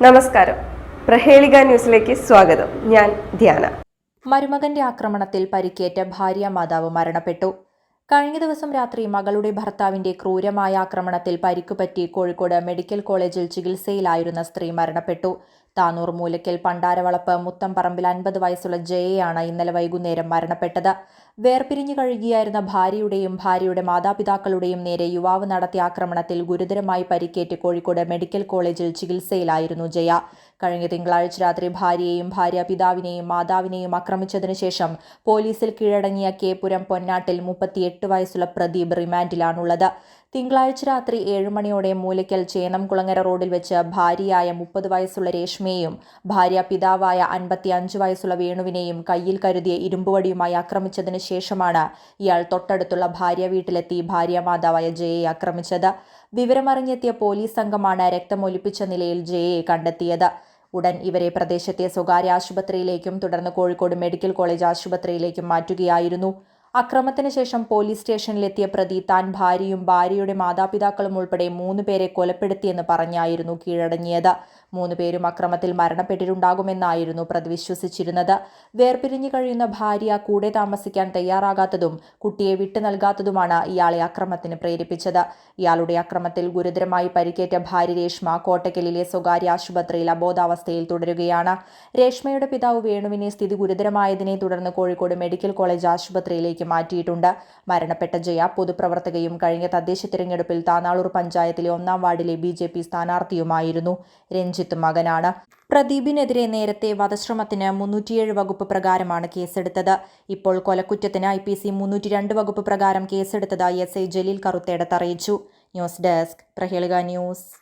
നമസ്കാരം. പ്രഹേളിക ന്യൂസിലേക്ക് സ്വാഗതം. ഞാൻ ധ്യാന. മരുമകന്റെ ആക്രമണത്തിൽ പരിക്കേറ്റ ഭാര്യ മാതാവ് മരണപ്പെട്ടു. കഴിഞ്ഞ ദിവസം രാത്രി മകളുടെ ഭർത്താവിന്റെ ക്രൂരമായ ആക്രമണത്തിൽ പരിക്കുപറ്റി കോഴിക്കോട് മെഡിക്കൽ കോളേജിൽ ചികിത്സയിലായിരുന്ന സ്ത്രീ മരണപ്പെട്ടു. താനൂർ മൂലക്കൽ പണ്ടാരവളപ്പ് മുത്തംപറമ്പിൽ അൻപത് വയസ്സുള്ള ജയയാണ് ഇന്നലെ വൈകുന്നേരം മരണപ്പെട്ടത്. വേർപിരിഞ്ഞു കഴുകിയായിരുന്ന ഭാര്യയുടെയും ഭാര്യയുടെ മാതാപിതാക്കളുടെയും നേരെ യുവാവ് നടത്തിയ ആക്രമണത്തിൽ ഗുരുതരമായി പരിക്കേറ്റ് കോഴിക്കോട് മെഡിക്കൽ കോളേജിൽ ചികിത്സയിലായിരുന്നു ജയ. കഴിഞ്ഞ തിങ്കളാഴ്ച രാത്രി ഭാര്യയെയും ഭാര്യ പിതാവിനെയും മാതാവിനെയും ആക്രമിച്ചതിനു ശേഷം പോലീസിൽ കീഴടങ്ങിയ കേപുരം പൊന്നാട്ടിൽ മുപ്പത്തിയെട്ട് വയസ്സുള്ള പ്രദീപ് റിമാൻഡിലാണുള്ളത്. തിങ്കളാഴ്ച രാത്രി ഏഴ് മണിയോടെ മൂലയ്ക്കൽ ചേനംകുളങ്ങര റോഡിൽ വെച്ച് ഭാര്യയായ മുപ്പത് വയസ്സുള്ള രേഷ്മയെയും ഭാര്യ പിതാവായ അൻപത്തി അഞ്ച് വയസ്സുള്ള വേണുവിനെയും കയ്യിൽ കരുതിയ ഇരുമ്പുവടിയുമായി ആക്രമിച്ചതിന് ശേഷമാണ് ഇയാൾ തൊട്ടടുത്തുള്ള ഭാര്യ വീട്ടിലെത്തി ഭാര്യ മാതാവായ ജയയെ ആക്രമിച്ചത്. വിവരമറിഞ്ഞെത്തിയ പോലീസ് സംഘമാണ് രക്തമൊലിപ്പിച്ച നിലയിൽ ജയയെ കണ്ടെത്തിയത്. ഉടൻ ഇവരെ പ്രദേശത്തെ സ്വകാര്യ ആശുപത്രിയിലേക്കും തുടർന്ന് കോഴിക്കോട് മെഡിക്കൽ കോളേജ് ആശുപത്രിയിലേക്കും മാറ്റുകയായിരുന്നു. അക്രമത്തിന് ശേഷം പോലീസ് സ്റ്റേഷനിലെത്തിയ പ്രതി താൻ ഭാര്യയും ഭാര്യയുടെ മാതാപിതാക്കളും ഉൾപ്പെടെ മൂന്ന് പേരെ കൊലപ്പെടുത്തിയെന്ന് പറഞ്ഞായിരുന്നു കീഴടങ്ങിയത്. മൂന്ന് പേരും അക്രമത്തിൽ മരണപ്പെട്ടിട്ടുണ്ടാകുമെന്നായിരുന്നു പ്രതി വിശ്വസിച്ചിരുന്നത്. വേർപിരിഞ്ഞു കഴിയുന്ന ഭാര്യ കൂടെ താമസിക്കാൻ തയ്യാറാകാത്തതും കുട്ടിയെ വിട്ടു നൽകാത്തതുമാണ് ഇയാളെ അക്രമത്തിന് പ്രേരിപ്പിച്ചത്. ഇയാളുടെ അക്രമത്തിൽ ഗുരുതരമായി പരിക്കേറ്റ ഭാര്യ രേഷ്മ കോട്ടക്കലിലെ സ്വകാര്യ ആശുപത്രിയിൽ അബോധാവസ്ഥയിൽ തുടരുകയാണ്. രേഷ്മയുടെ പിതാവ് വേണുവിനെ സ്ഥിതി ഗുരുതരമായതിനെ തുടർന്ന് കോഴിക്കോട് മെഡിക്കൽ കോളേജ് ആശുപത്രിയിലേക്ക് മാറ്റിയിട്ടുണ്ട്. മരണപ്പെട്ട ജയ പൊതുപ്രവർത്തകയും കഴിഞ്ഞ തദ്ദേശ തിരഞ്ഞെടുപ്പിൽ താനാളൂർ പഞ്ചായത്തിലെ ഒന്നാം വാർഡിലെ ബി ജെ പി സ്ഥാനാർത്ഥിയുമായിരുന്നു രഞ്ജിത്ത് മകനാണ്. പ്രദീപിനെതിരെ നേരത്തെ വധശ്രമത്തിന് മുന്നൂറ്റിയേഴ് വകുപ്പ് പ്രകാരമാണ് കേസെടുത്തത്. ഇപ്പോൾ കൊലക്കുറ്റത്തിന് ഐ പി സി മുന്നൂറ്റി രണ്ട് വകുപ്പ് പ്രകാരം കേസെടുത്തതായി എസ് ഐ ജലീൽ കറുത്തേടത്ത് അറിയിച്ചു. News desk Prahelika news.